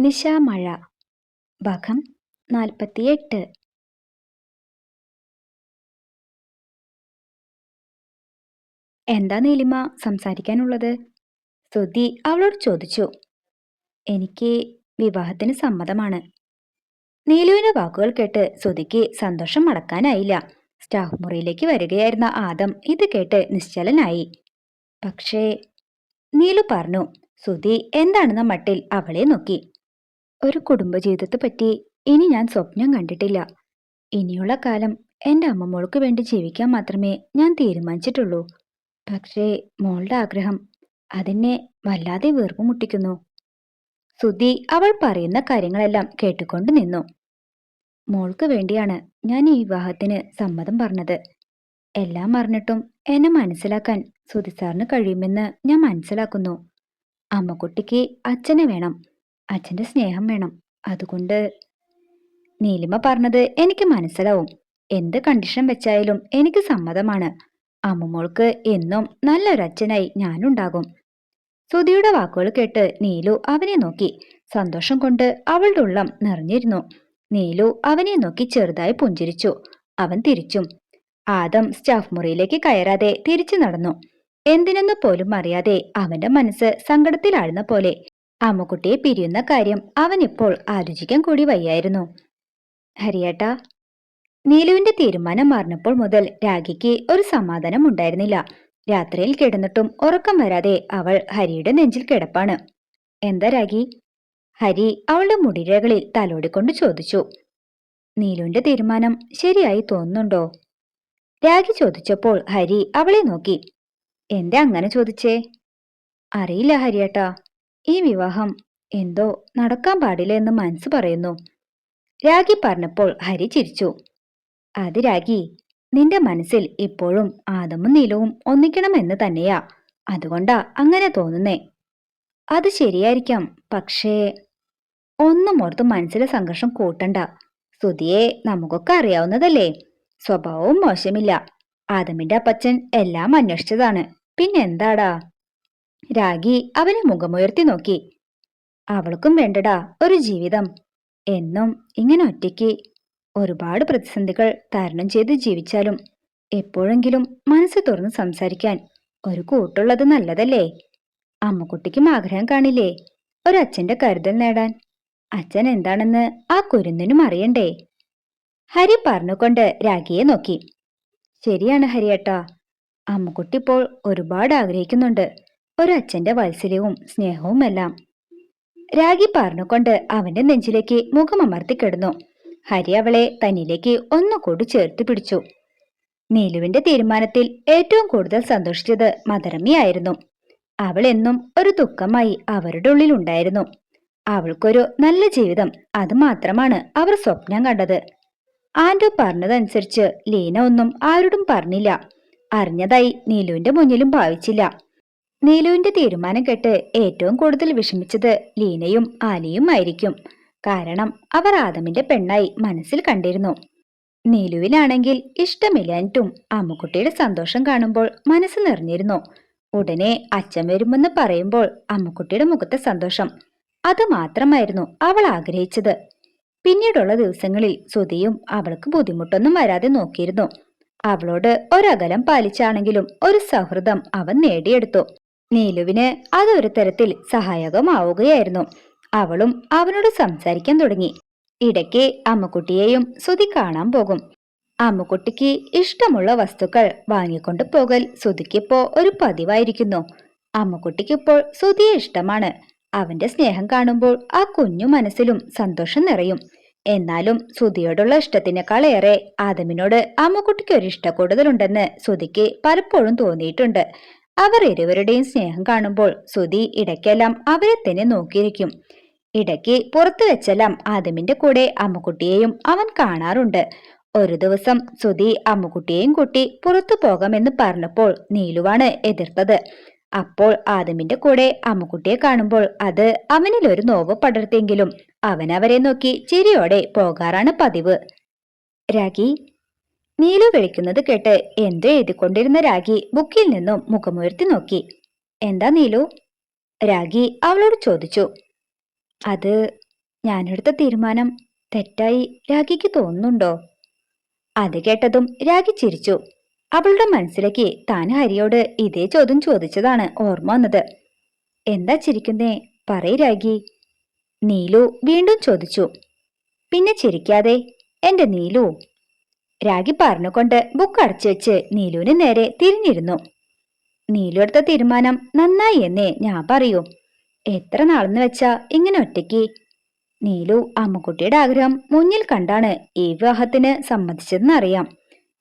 നിശാമഴ ഭാഗം നാൽപ്പത്തിയെട്ട്. എന്താ നീലിമ സംസാരിക്കാനുള്ളത്? ശ്രുതി അവളോട് ചോദിച്ചു. എനിക്ക് വിവാഹത്തിന് സമ്മതമാണ്. നീലുവിന്റെ വാക്കുകൾ കേട്ട് ശ്രുതിക്ക് സന്തോഷം മടക്കാനായില്ല. സ്റ്റാഫ് മുറിയിലേക്ക് വരികയായിരുന്ന ആദം ഇത് കേട്ട് നിശ്ചലനായി. പക്ഷേ നീലു പറഞ്ഞു ശ്രുതി എന്താണെന്ന മട്ടിൽ അവളെ നോക്കി. ഒരു കുടുംബജീവിതത്തെ പറ്റി ഇനി ഞാൻ സ്വപ്നം കണ്ടിട്ടില്ല. ഇനിയുള്ള കാലം എന്റെ അമ്മമോൾക്ക് വേണ്ടി ജീവിക്കാൻ മാത്രമേ ഞാൻ തീരുമാനിച്ചിട്ടുള്ളൂ. പക്ഷേ മോളുടെ ആഗ്രഹം അതിനെ വല്ലാതെ വീർപ്പുമുട്ടിക്കുന്നു സുധി അവൾ പറയുന്ന കാര്യങ്ങളെല്ലാം കേട്ടുകൊണ്ട് നിന്നു. മോൾക്ക് വേണ്ടിയാണ് ഞാൻ ഈ വിവാഹത്തിന് സമ്മതം പറഞ്ഞത്. എല്ലാം അറിഞ്ഞിട്ടും എന്നെ മനസ്സിലാക്കാൻ സുധി സാറിന് കഴിയുമെന്ന് ഞാൻ മനസ്സിലാക്കുന്നു. അമ്മക്കുട്ടിക്ക് അച്ഛനെ വേണം. അച്ഛന്റെ സ്നേഹം വേണം. അതുകൊണ്ട് നീലിമ പറഞ്ഞത് എനിക്ക് മനസ്സിലാവും. എന്ത് കണ്ടീഷൻ വെച്ചായാലും എനിക്ക് സമ്മതമാണ്. അമ്മുമോൾക്ക് എന്നും നല്ലൊരച്ഛനായി ഞാനുണ്ടാകും. സുധിയുടെ വാക്കുകൾ കേട്ട് നീലു അവനെ നോക്കി. സന്തോഷം കൊണ്ട് അവളുടെ ഉള്ളം നിറഞ്ഞിരുന്നു. നീലു അവനെ നോക്കി ചെറുതായി പുഞ്ചിരിച്ചു. അവൻ തിരിച്ചും. ആദം സ്റ്റാഫ് മുറിയിലേക്ക് കയറാതെ തിരിച്ചു നടന്നു. എന്തിനെന്ന് പോലും അറിയാതെ അവന്റെ മനസ്സ് സങ്കടത്തിലാഴുന്ന പോലെ അമ്മുക്കുട്ടിയെ പിരിയുന്ന കാര്യം അവൻ ഇപ്പോൾ ആലോചിക്കാൻ കൂടി വയ്യായിരുന്നു. ഹരിയേട്ട നീലുവിന്റെ തീരുമാനം മാറിനപ്പോൾ മുതൽ രാഖിക്ക് ഒരു സമാധാനം ഉണ്ടായിരുന്നില്ല. രാത്രിയിൽ കിടന്നിട്ടും ഉറക്കം വരാതെ അവൾ ഹരിയുടെ നെഞ്ചിൽ കിടപ്പാണ്. എന്താ രാഖി? ഹരി അവളുടെ മുടിരകളിൽ തലോടിക്കൊണ്ട് ചോദിച്ചു. നീലുവിന്റെ തീരുമാനം ശരിയായി തോന്നുന്നുണ്ടോ? രാഖി ചോദിച്ചപ്പോൾ ഹരി അവളെ നോക്കി. എന്താ അങ്ങനെ ചോദിച്ചേ? അറിയില്ല ഹരിയേട്ടാ. ഈ വിവാഹം എന്തോ നടക്കാൻ പാടില്ല എന്ന് മനസ്സ് പറയുന്നു. രാഗി പറഞ്ഞപ്പോൾ ഹരി ചിരിച്ചു. അത് രാഗി നിന്റെ മനസ്സിൽ ഇപ്പോഴും ആദമും നീലവും ഒന്നിക്കണമെന്ന് തന്നെയാ. അതുകൊണ്ടാ അങ്ങനെ തോന്നുന്നേ. അത് ശരിയായിരിക്കാം പക്ഷേ ഒന്നും ഓർത്ത് മനസ്സിലെ സംഘർഷം കൂട്ടണ്ട. സ്തുതിയെ നമുക്കൊക്കെ അറിയാവുന്നതല്ലേ. സ്വഭാവവും മോശമില്ല. ആദമിന്റെ അപ്പച്ചൻ എല്ലാം അന്വേഷിച്ചതാണ്. പിന്നെന്താടാ രാഗി അവനെ മുഖമുയർത്തി നോക്കി. അവൾക്കും വേണ്ടടാ ഒരു ജീവിതം. എന്നും ഇങ്ങനെ ഒറ്റയ്ക്ക് ഒരുപാട് പ്രതിസന്ധികൾ തരണം ചെയ്ത് ജീവിച്ചാലും എപ്പോഴെങ്കിലും മനസ്സ് തുറന്ന് സംസാരിക്കാൻ ഒരു കൂട്ടുള്ളത് നല്ലതല്ലേ? അമ്മക്കുട്ടിക്കും ആഗ്രഹം കാണില്ലേ? ഒരച്ഛന്റെ കരുതൽ നേടാൻ. അച്ഛൻ എന്താണെന്ന് ആ കുരുന്നിനും അറിയണ്ടേ? ഹരി പറഞ്ഞുകൊണ്ട് രാഗിയെ നോക്കി. ശരിയാണ് ഹരിയേട്ടാ. അമ്മക്കുട്ടി ഇപ്പോൾ ഒരുപാട് ആഗ്രഹിക്കുന്നുണ്ട്. ഒരച്ഛന്റെ വാത്സല്യവും സ്നേഹവുമെല്ലാം. രാഗി പറഞ്ഞുകൊണ്ട് അവന്റെ നെഞ്ചിലേക്ക് മുഖമമർത്തി കിടന്നു. ഹരി അവളെ തന്നിലേക്ക് ഒന്നുകൂടി ചേർത്ത് പിടിച്ചു. നീലുവിന്റെ തീരുമാനത്തിൽ ഏറ്റവും കൂടുതൽ സന്തോഷിച്ചത് മദരമിയായിരുന്നു അവൾ എന്നും ഒരു ദുഃഖമായി അവരുടെ ഉള്ളിൽ ഉണ്ടായിരുന്നു. അവൾക്കൊരു നല്ല ജീവിതം അത് മാത്രമാണ് അവർ സ്വപ്നം കണ്ടത്. ആൻഡു പറഞ്ഞതനുസരിച്ച് ലീന ഒന്നും ആരോടും പറഞ്ഞില്ല. അറിഞ്ഞതായി നീലുവിന്റെ മുന്നിലും ഭാവിച്ചില്ല. നീലുവിന്റെ തീരുമാനം കേട്ട് ഏറ്റവും കൂടുതൽ വിഷമിച്ചത് ലീനയും ആലിയും ആയിരിക്കും. കാരണം അവർ ആദമിന്റെ പെണ്ണായി മനസ്സിൽ കണ്ടിരുന്നു. നീലുവിനാണെങ്കിൽ ഇഷ്ടമില്ലാഞ്ഞിട്ടും അമ്മുക്കുട്ടിയുടെ സന്തോഷം കാണുമ്പോൾ മനസ്സ് നിറഞ്ഞിരുന്നു. ഉടനെ അച്ഛൻ വരുമെന്ന് പറയുമ്പോൾ അമ്മുക്കുട്ടിയുടെ മുഖത്തെ സന്തോഷം. അത് മാത്രമായിരുന്നു അവൾ ആഗ്രഹിച്ചത്. പിന്നീടുള്ള ദിവസങ്ങളിൽ സുധിയും അവൾക്ക് ബുദ്ധിമുട്ടൊന്നും വരാതെ നോക്കിയിരുന്നു. അവളോട് ഒരകലം പാലിച്ചാണെങ്കിലും ഒരു സൗഹൃദം അവൻ നേടിയെടുത്തു. നീലുവിന് അതൊരു തരത്തിൽ സഹായകമാവുകയായിരുന്നു. അവളും അവനോട് സംസാരിക്കാൻ തുടങ്ങി. ഇടയ്ക്ക് അമ്മുക്കുട്ടിയെയും സുതി കാണാൻ പോകും. അമ്മുക്കുട്ടിക്ക് ഇഷ്ടമുള്ള വസ്തുക്കൾ വാങ്ങിക്കൊണ്ടു പോകൽ സുതിക്കിപ്പോ ഒരു പതിവായിരിക്കുന്നു. അമ്മുക്കുട്ടിക്കിപ്പോൾ സുതിയെ ഇഷ്ടമാണ്. അവന്റെ സ്നേഹം കാണുമ്പോൾ ആ കുഞ്ഞു മനസ്സിലും സന്തോഷം നിറയും. എന്നാലും സുതിയോടുള്ള ഇഷ്ടത്തിനേക്കാളേറെ ആദമിനോട് അമ്മുക്കുട്ടിക്ക് ഒരു ഇഷ്ട കൂടുതലുണ്ടെന്ന് സുധിക്ക് പലപ്പോഴും തോന്നിയിട്ടുണ്ട്. അവർ ഇരുവരുടെയും സ്നേഹം കാണുമ്പോൾ സുധി ഇടയ്ക്കെല്ലാം അവരെ തന്നെ നോക്കിയിരിക്കും. ഇടയ്ക്ക് പുറത്തു വെച്ചെല്ലാം ആദമിന്റെ കൂടെ അമ്മുക്കുട്ടിയെയും അവൻ കാണാറുണ്ട്. ഒരു ദിവസം സുധി അമ്മുക്കുട്ടിയെയും കൂട്ടി പുറത്തു പോകാമെന്ന് പറഞ്ഞപ്പോൾ നീലുവാണ് എതിർത്തത്. അപ്പോൾ ആദമിന്റെ കൂടെ അമ്മുക്കുട്ടിയെ കാണുമ്പോൾ അത് അവനിൽ ഒരു നോവ് പടർത്തിയെങ്കിലും അവൻ അവരെ നോക്കി ചിരിയോടെ പോകാറാണ് പതിവ്. രാഗി നീലു വിളിക്കുന്നത് കേട്ട് എന്തോ എഴുതിക്കൊണ്ടിരുന്ന രാഗി ബുക്കിൽ നിന്നും മുഖമുയർത്തി നോക്കി. എന്താ നീലു? രാഗി അവളോട് ചോദിച്ചു. അത് ഞാനെടുത്ത തീരുമാനം തെറ്റായി രാഗിക്ക് തോന്നുന്നുണ്ടോ? അത് കേട്ടതും രാഗി ചിരിച്ചു. അവളുടെ മനസ്സിലേക്ക് താൻ ഹരിയോട് ഇതേ ചോദ്യം ചോദിച്ചതാണ് ഓർമ്മ വന്നത്. എന്താ ചിരിക്കുന്നേ? പറയ് രാഗി. നീലു വീണ്ടും ചോദിച്ചു. പിന്നെ ചിരിക്കാതെ? എന്റെ നീലു രാഗി പറഞ്ഞുകൊണ്ട് ബുക്ക് അടച്ചു വെച്ച് നീലുവിന് നേരെ തിരിഞ്ഞിരുന്നു. നീലു എടുത്ത തീരുമാനം നന്നായി എന്നേ ഞാൻ പറയൂ. എത്ര നാളെന്ന് വെച്ചാ ഇങ്ങനെ ഒറ്റയ്ക്ക്? നീലു അമ്മുക്കുട്ടിയുടെ ആഗ്രഹം മുന്നിൽ കണ്ടാണ് ഈ വിവാഹത്തിന് സമ്മതിച്ചതെന്ന് അറിയാം.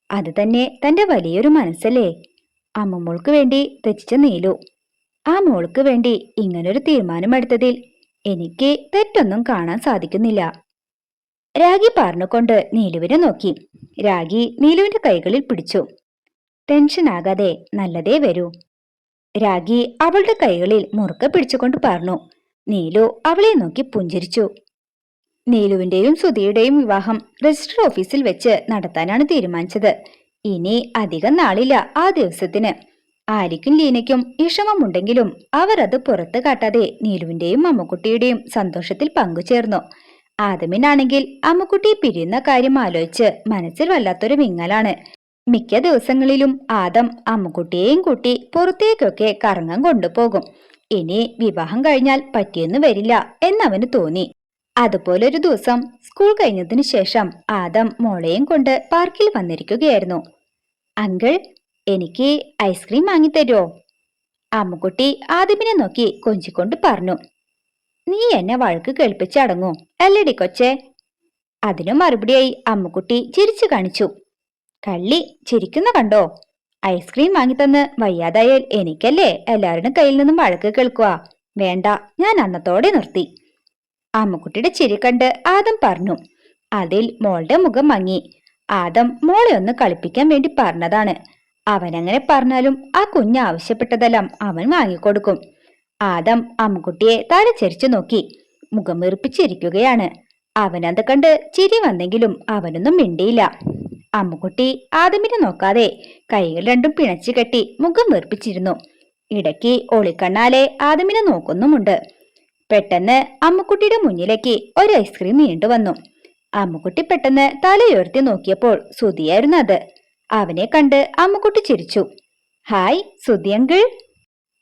അത് തന്നെ തന്റെ വലിയൊരു മനസ്സല്ലേ. അമ്മുമോൾക്ക് വേണ്ടി രചിച്ച നീലു. ആ മോൾക്ക് വേണ്ടി ഇങ്ങനൊരു തീരുമാനമെടുത്തതിൽ എനിക്ക് തെറ്റൊന്നും കാണാൻ സാധിക്കുന്നില്ല. രാഗി പറഞ്ഞുകൊണ്ട് നീലുവിനെ നോക്കി. രാഗി നീലുവിന്റെ കൈകളിൽ പിടിച്ചു. ടെൻഷൻ ആകാതെ നല്ലതേ വരൂ. രാഗി അവളുടെ കൈകളിൽ മുറുക്കെ പിടിച്ചുകൊണ്ട് പറഞ്ഞു നീലു അവളെ നോക്കി പുഞ്ചിരിച്ചു. നീലുവിന്റെയും സുധിയുടെയും വിവാഹം രജിസ്റ്റർ ഓഫീസിൽ വെച്ച് നടത്താനാണ് തീരുമാനിച്ചത്. ഇനി അധികം നാളില്ല ആ ദിവസത്തിന്. ആരിക്കും ലീനയ്ക്കും വിഷമമുണ്ടെങ്കിലും അവർ അത് പുറത്തു കാട്ടാതെ നീലുവിന്റെയും മമ്മക്കുട്ടിയുടെയും സന്തോഷത്തിൽ പങ്കുചേർന്നു. ആദമിനാണെങ്കിൽ അമ്മുക്കുട്ടി പിരിയുന്ന കാര്യം ആലോചിച്ച് മനസ്സിൽ വല്ലാത്തൊരു വിങ്ങലാണ് മിക്ക ദിവസങ്ങളിലും ആദം അമ്മുക്കുട്ടിയെയും കൂട്ടി പുറത്തേക്കൊക്കെ കറങ്ങാൻ കൊണ്ടുപോകും. ഇനി വിവാഹം കഴിഞ്ഞാൽ പറ്റിയൊന്നും വരില്ല എന്നവന് തോന്നി. അതുപോലൊരു ദിവസം സ്കൂൾ കഴിഞ്ഞതിനു ശേഷം ആദം മോളെയും കൊണ്ട് പാർക്കിൽ വന്നിരിക്കുകയായിരുന്നു. അങ്കിൾ എനിക്ക് ഐസ്ക്രീം വാങ്ങിത്തരുമോ അമ്മുക്കുട്ടി ആദമിനെ നോക്കി കൊഞ്ചിക്കൊണ്ട് പറഞ്ഞു. നീ എന്നെ വഴക്ക് കേൾപ്പിച്ചടങ്ങൂ അല്ലടി കൊച്ചേ. അതിനു മറുപടിയായി അമ്മുക്കുട്ടി ചിരിച്ചു കാണിച്ചു. കള്ളി ചിരിക്കുന്ന കണ്ടോ? ഐസ്ക്രീം വാങ്ങിത്തന്ന് വയ്യാതായാൽ എനിക്കല്ലേ എല്ലാവരുടെ കയ്യിൽ നിന്നും വഴക്ക് കേൾക്കുക? വേണ്ട ഞാൻ അന്നത്തോടെ നിർത്തി. അമ്മുക്കുട്ടിയുടെ ചിരി കണ്ട് ആദം പറഞ്ഞു. അതിൽ മോളുടെ മുഖം മങ്ങി. ആദം മോളെ ഒന്ന് കളിപ്പിക്കാൻ വേണ്ടി പറഞ്ഞതാണ്. അവനങ്ങനെ പറഞ്ഞാലും ആ കുഞ്ഞ് ആവശ്യപ്പെട്ടതെല്ലാം അവൻ വാങ്ങിക്കൊടുക്കും. ആദം അമ്മുക്കുട്ടിയെ തലച്ചരിച്ചു നോക്കി. മുഖം വീർപ്പിച്ചിരിക്കുകയാണ്. അവനത് കണ്ട് ചിരി വന്നെങ്കിലും അവനൊന്നും മിണ്ടിയില്ല. അമ്മുക്കുട്ടി ആദമിനെ നോക്കാതെ കൈകൾ രണ്ടും പിണച്ചു കെട്ടി മുഖം വീർപ്പിച്ചിരുന്നു. ഇടയ്ക്ക് ഒളിക്കണ്ണാലെ ആദമിനെ നോക്കുന്നുമുണ്ട്. പെട്ടെന്ന് അമ്മുക്കുട്ടിയുടെ മുന്നിലേക്ക് ഒരു ഐസ്ക്രീം നീണ്ടുവന്നു അമ്മുക്കുട്ടി പെട്ടെന്ന് തലയുയർത്തി നോക്കിയപ്പോൾ സുതിയായിരുന്നു അത്. അവനെ കണ്ട് അമ്മുക്കുട്ടി ചിരിച്ചു. Hi Suthi uncle.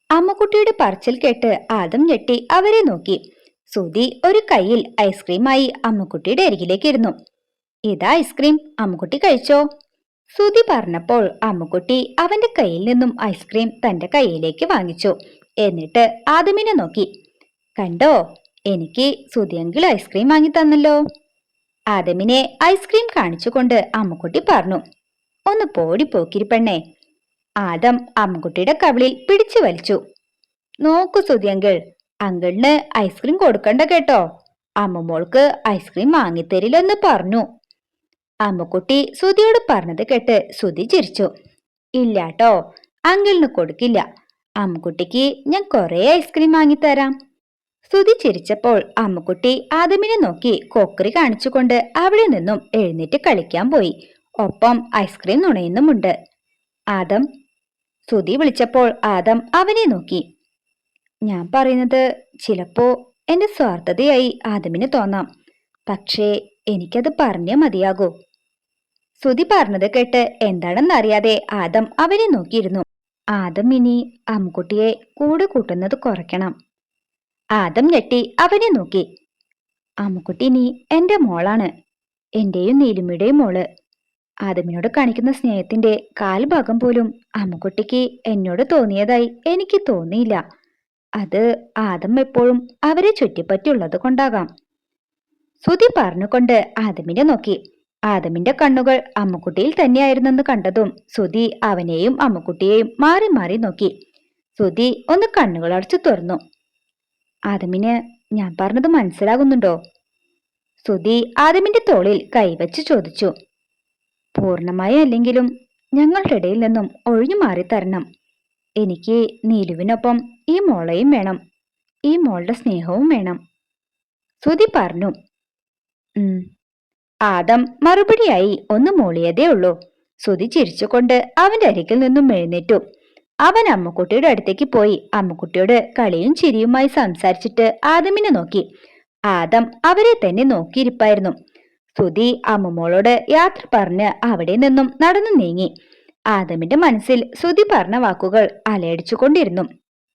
അമ്മുക്കുട്ടിയുടെ പറച്ചിൽ കേട്ട് ആദം ഞെട്ടി അവരെ നോക്കി. സുതി ഒരു കയ്യിൽ ഐസ്ക്രീമായി അമ്മക്കുട്ടിയുടെ അരികിലേക്ക് ഇരുന്നു ഇതാ ഐസ്ക്രീം അമ്മക്കുട്ടി കഴിച്ചോ? സുതി പറഞ്ഞപ്പോൾ അമ്മക്കുട്ടി അവന്റെ കയ്യിൽ നിന്നും ഐസ്ക്രീം തന്റെ കയ്യിലേക്ക് വാങ്ങിച്ചു. എന്നിട്ട് ആദമിനെ നോക്കി. കണ്ടോ എനിക്ക് സുധിയെങ്കിൽ ഐസ്ക്രീം വാങ്ങി തന്നല്ലോ. ആദമിനെ ഐസ്ക്രീം കാണിച്ചുകൊണ്ട് അമ്മക്കുട്ടി പറഞ്ഞു. ഒന്ന് പോടി പോക്കിരി പെണ്ണേ ആദം അമ്മുക്കുട്ടിയുടെ കവിളിൽ പിടിച്ചു വലിച്ചു. നോക്കു സുതിയങ്കിൾ അങ്കിളിന് ഐസ്ക്രീം കൊടുക്കണ്ട കേട്ടോ. അമ്മമോൾക്ക് ഐസ്ക്രീം വാങ്ങിത്തരില്ലെന്ന് പറഞ്ഞു. അമ്മുക്കുട്ടി സുതിയോട് പറഞ്ഞത് കേട്ട് സുതി ചിരിച്ചു. ഇല്ലാട്ടോ അങ്കിളിന് കൊടുക്കില്ല. അമ്മുക്കുട്ടിക്ക് ഞാൻ കുറേ ഐസ്ക്രീം വാങ്ങിത്തരാം. സുതി ചിരിച്ചപ്പോൾ അമ്മുക്കുട്ടി ആദമിനെ നോക്കി കൊക്കറി കാണിച്ചുകൊണ്ട് അവിടെ നിന്നും എഴുന്നേറ്റ് കളിക്കാൻ പോയി. ഒപ്പം ഐസ്ക്രീം നുണയുന്നുമുണ്ട്. ആദം സുതി വിളിച്ചപ്പോൾ ആദം അവനെ നോക്കി. ഞാൻ പറയുന്നത് ചിലപ്പോ എന്റെ സ്വാർത്ഥതയായി ആദമിന് തോന്നാം. പക്ഷേ എനിക്കത് പറഞ്ഞേ മതിയാകൂ. സുതി പറഞ്ഞത് കേട്ട് എന്താണെന്നറിയാതെ ആദം അവനെ നോക്കിയിരുന്നു. ആദം ഇനി അമ്മുക്കുട്ടിയെ കൂടെ കൂട്ടുന്നത് കുറയ്ക്കണം. ആദം ഞെട്ടി അവനെ നോക്കി. അമ്മുക്കുട്ടി നീ എന്റെ മോളാണ്. എന്റെയും നീലിമയുടെയും മോൾ. ആദമിനോട് കാണിക്കുന്ന സ്നേഹത്തിന്റെ കാൽഭാഗം പോലും അമ്മുക്കുട്ടിക്ക് എന്നോട് തോന്നിയതായി എനിക്ക് തോന്നിയില്ല. അത് ആദം എപ്പോഴും അവരെ ചുറ്റിപ്പറ്റിയുള്ളത് കൊണ്ടാകാം. സുതി പറഞ്ഞുകൊണ്ട് ആദമിനെ നോക്കി. ആദമിന്റെ കണ്ണുകൾ അമ്മുക്കുട്ടിയിൽ തന്നെയായിരുന്നെന്ന് കണ്ടതും സുതി അവനെയും അമ്മുക്കുട്ടിയെയും മാറി മാറി നോക്കി. സുതി ഒന്ന് കണ്ണുകൾ അടച്ചു തുറന്നു. ആദമിന് ഞാൻ പറഞ്ഞത് മനസ്സിലാകുന്നുണ്ടോ? സുതി ആദമിന്റെ തോളിൽ കൈവച്ച് ചോദിച്ചു. പൂർണമായി അല്ലെങ്കിലും ഞങ്ങളുടെ ഇടയിൽ നിന്നും ഒഴിഞ്ഞു മാറി തരണം. എനിക്ക് നീലുവിനൊപ്പം ഈ മോളെയും വേണം. ഈ മോളുടെ സ്നേഹവും വേണം. സുതി പറഞ്ഞു. ആദം മറുപടിയായി ഒന്ന് മോളിയതേ ഉള്ളൂ. സുതി ചിരിച്ചുകൊണ്ട് അവന്റെ അരികിൽ നിന്നും എഴുന്നേറ്റു. അവൻ അമ്മക്കുട്ടിയുടെ അടുത്തേക്ക് പോയി അമ്മക്കുട്ടിയോട് കളിയും ചിരിയുമായി സംസാരിച്ചിട്ട് ആദമിനെ നോക്കി. ആദം അവരെ തന്നെ നോക്കിയിരിപ്പായിരുന്നു. സുധി അമ്മുമോളോട് യാത്ര പറഞ്ഞ് അവിടെ നിന്നും നടന്നു നീങ്ങി. ആദമിന്റെ മനസ്സിൽ സ്തുതി പറഞ്ഞ വാക്കുകൾ അലയടിച്ചുകൊണ്ടിരുന്നു.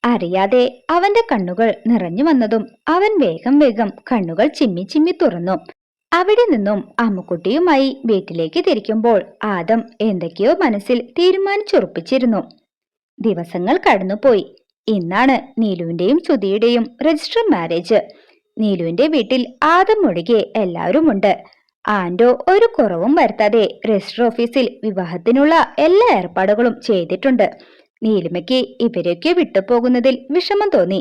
അറിയാതെ അവന്റെ കണ്ണുകൾ നിറഞ്ഞു വന്നതും അവൻ വേഗം വേഗം കണ്ണുകൾ ചിമ്മി ചിമ്മി തുറന്നു. അവിടെ നിന്നും അമ്മുക്കുട്ടിയുമായി വീട്ടിലേക്ക് തിരിക്കുമ്പോൾ ആദം എന്തൊക്കെയോ മനസ്സിൽ തീരുമാനിച്ചുറപ്പിച്ചിരുന്നു. ദിവസങ്ങൾ കടന്നുപോയി. ഇന്നാണ് നീലുവിന്റെയും സുധിയുടെയും രജിസ്റ്റർ മാരേജ് നീലുവിന്റെ വീട്ടിൽ ആദം ഒഴികെ എല്ലാവരുമുണ്ട്. ആൻഡോ ഒരു കുറവും വരുത്താതെ രജിസ്റ്റർ ഓഫീസിൽ വിവാഹത്തിനുള്ള എല്ലാ ഏർപ്പാടുകളും ചെയ്തിട്ടുണ്ട്. നീലിമയ്ക്ക് ഇവരൊക്കെ വിട്ടുപോകുന്നതിൽ വിഷമം തോന്നി.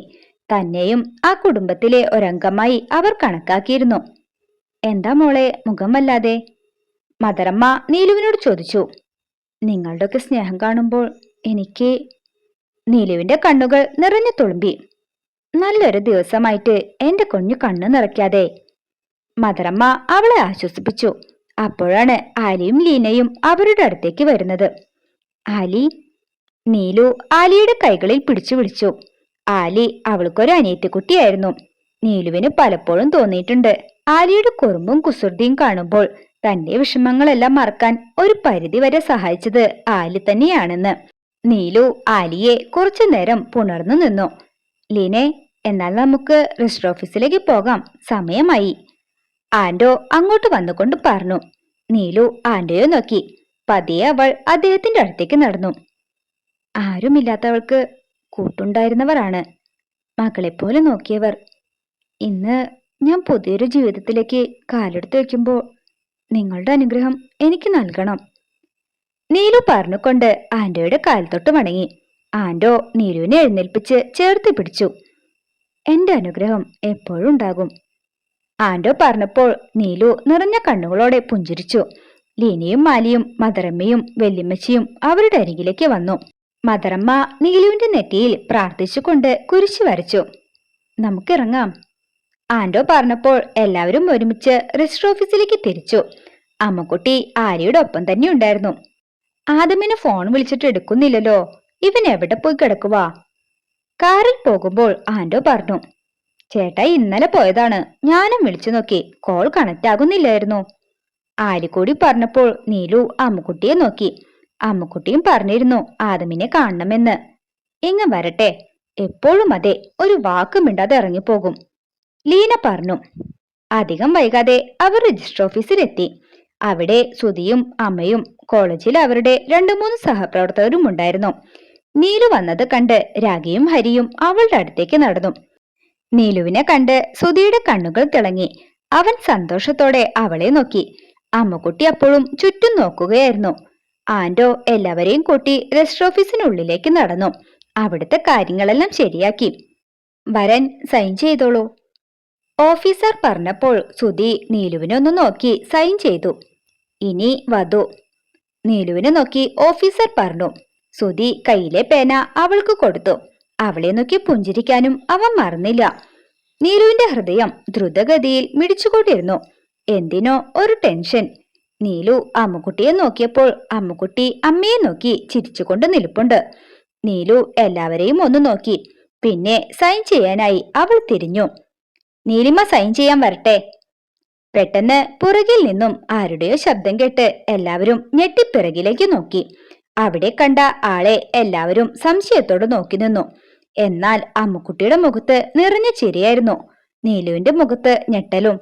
തന്നെയും ആ കുടുംബത്തിലെ ഒരംഗമായി അവർ കണക്കാക്കിയിരുന്നു. എന്താ മോളെ മുഖം വല്ലാതെ? മദറമ്മ നീലുവിനോട് ചോദിച്ചു. നിങ്ങളുടെയൊക്കെ സ്നേഹം കാണുമ്പോൾ എനിക്ക് നീലുവിന്റെ കണ്ണുകൾ നിറഞ്ഞു തുളുമ്പി. നല്ലൊരു ദിവസമായിട്ട് എന്റെ കുഞ്ഞു കണ്ണു നിറയ്ക്കാതെ മദറമ്മ അവളെ ആശ്വസിപ്പിച്ചു. അപ്പോഴാണ് ആലിയും ലീനയും അവരുടെ അടുത്തേക്ക് വരുന്നത്. ആലി നീലു ആലിയുടെ കൈകളിൽ പിടിച്ചു വിളിച്ചു. ആലി അവൾക്കൊരു അനിയത്തിക്കുട്ടിയായിരുന്നു. നീലുവിന് പലപ്പോഴും തോന്നിയിട്ടുണ്ട്. ആലിയുടെ കുറുമ്പും കുസൃതിയും കാണുമ്പോൾ തന്റെ വിഷമങ്ങളെല്ലാം മറക്കാൻ ഒരു പരിധി വരെ സഹായിച്ചത് ആലി തന്നെയാണെന്ന്. നീലു ആലിയെ കുറച്ചു നേരം പുണർന്നു നിന്നു. ലീനെ എന്നാൽ നമുക്ക് രജിസ്റ്റർ ഓഫീസിലേക്ക് പോകാം. സമയമായി. ആൻഡോ അങ്ങോട്ട് വന്നുകൊണ്ട് പറഞ്ഞു. നീലു ആൻഡോയെ നോക്കി. പതിയെ അവൾ അദ്ദേഹത്തിന്റെ അടുത്തേക്ക് നടന്നു. ആരുമില്ലാത്തവൾക്ക് കൂട്ടുണ്ടായിരുന്നവരാണ്. മകളെപ്പോലെ നോക്കിയവർ. ഇന്ന് ഞാൻ പുതിയൊരു ജീവിതത്തിലേക്ക് കാലെടുത്ത് വെക്കുമ്പോൾ നിങ്ങളുടെ അനുഗ്രഹം എനിക്ക് നൽകണം. നീലു പറഞ്ഞുകൊണ്ട് ആന്റോയുടെ കാലത്തൊട്ട് മടങ്ങി. ആന്റോ നീലുവിനെ എഴുന്നേൽപ്പിച്ച് ചേർത്ത് പിടിച്ചു. എന്റെ അനുഗ്രഹം എപ്പോഴും ഉണ്ടാകും. ആന്റോ പറഞ്ഞപ്പോൾ നീലു നിറഞ്ഞ കണ്ണുകളോടെ പുഞ്ചിരിച്ചു. ലീനയും മാലിയും മദറമ്മയും വെല്ലിമ്മച്ചിയും അവരുടെ അരികിലേക്ക് വന്നു. മദറമ്മ നീലുവിന്റെ നെറ്റിയിൽ പ്രാർത്ഥിച്ചുകൊണ്ട് കുരിശു വരച്ചു. നമുക്കിറങ്ങാം. ആൻഡോ പറഞ്ഞപ്പോൾ എല്ലാവരും ഒരുമിച്ച് രജിസ്റ്റർ ഓഫീസിലേക്ക് തിരിച്ചു. അമ്മക്കുട്ടി ആര്യയുടെ ഒപ്പം തന്നെ ഉണ്ടായിരുന്നു. ആദമിന് ഫോൺ വിളിച്ചിട്ട് എടുക്കുന്നില്ലല്ലോ. ഇവൻ എവിടെ പോയി കിടക്കുവാ? കാറിൽ പോകുമ്പോൾ ആൻഡോ പറഞ്ഞു. ചേട്ടാ ഇന്നലെ പോയതാണ്. ഞാനും വിളിച്ചു നോക്കി. Call connect ആകുന്നില്ലായിരുന്നു. ആര്യക്കൂടി പറഞ്ഞപ്പോൾ നീലു അമ്മുക്കുട്ടിയെ നോക്കി. അമ്മുക്കുട്ടിയും പറഞ്ഞിരുന്നു ആദമിനെ കാണണമെന്ന്. ഇങ്ങ വരട്ടെ. എപ്പോഴും അതെ. ഒരു വാക്കും മിണ്ടാതെ ഇറങ്ങിപ്പോകും. ലീന പറഞ്ഞു. അധികം വൈകാതെ അവർ രജിസ്റ്റർ ഓഫീസിലെത്തി. അവിടെ സുധിയും അമ്മയും കോളേജിൽ അവരുടെ രണ്ടു മൂന്ന് സഹപ്രവർത്തകരും ഉണ്ടായിരുന്നു. നീലു വന്നത് കണ്ട് രാഗിയും ഹരിയും അവളുടെ അടുത്തേക്ക് നടന്നു. നീലുവിനെ കണ്ട് സുധിയുടെ കണ്ണുകൾ തിളങ്ങി. അവൻ സന്തോഷത്തോടെ അവളെ നോക്കി. അമ്മക്കുട്ടി അപ്പോഴും ചുറ്റും നോക്കുകയായിരുന്നു. ആന്റോ എല്ലാവരെയും കൂട്ടി രജിസ്റ്റർ ഓഫീസിനുള്ളിലേക്ക് നടന്നു. അവിടുത്തെ കാര്യങ്ങളെല്ലാം ശരിയാക്കി. വരൻ സൈൻ ചെയ്തോളൂ. ഓഫീസർ പറഞ്ഞപ്പോൾ സുധി നീലുവിനെ ഒന്ന് നോക്കി സൈൻ ചെയ്തു. ഇനി വധു. നീലുവിനെ നോക്കി ഓഫീസർ പറഞ്ഞു. സുധി കയ്യിലെ പേന അവൾക്ക് കൊടുത്തു. അവളെ നോക്കി പുഞ്ചിരിക്കാനും അവൻ മറന്നില്ല. നീലുവിന്റെ ഹൃദയം ദ്രുതഗതിയിൽ മിടിച്ചുകൊണ്ടിരുന്നു എന്തിനോ ഒരു ടെൻഷൻ. നീലു അമ്മുക്കുട്ടിയെ നോക്കിയപ്പോൾ അമ്മുക്കുട്ടി അമ്മയെ നോക്കി ചിരിച്ചുകൊണ്ട് നിൽപ്പുണ്ട്. നീലു എല്ലാവരെയും ഒന്ന് നോക്കി. പിന്നെ സൈൻ ചെയ്യാനായി അവൾ തിരിഞ്ഞു. നീലിമ സൈൻ ചെയ്യാൻ വരട്ടെ. പെട്ടെന്ന് പുറകിൽ നിന്നും ആരുടെയോ ശബ്ദം കേട്ട് എല്ലാവരും ഞെട്ടിപ്പിറകിലേക്ക് നോക്കി. അവിടെ കണ്ട ആളെ എല്ലാവരും സംശയത്തോടെ നോക്കി നിന്നു. എന്നാൽ അമ്മുക്കുട്ടിയുടെ മുഖത്ത് നിറഞ്ഞ ചിരിയായിരുന്നു. നീലുവിന്റെ മുഖത്ത് ഞെട്ടലും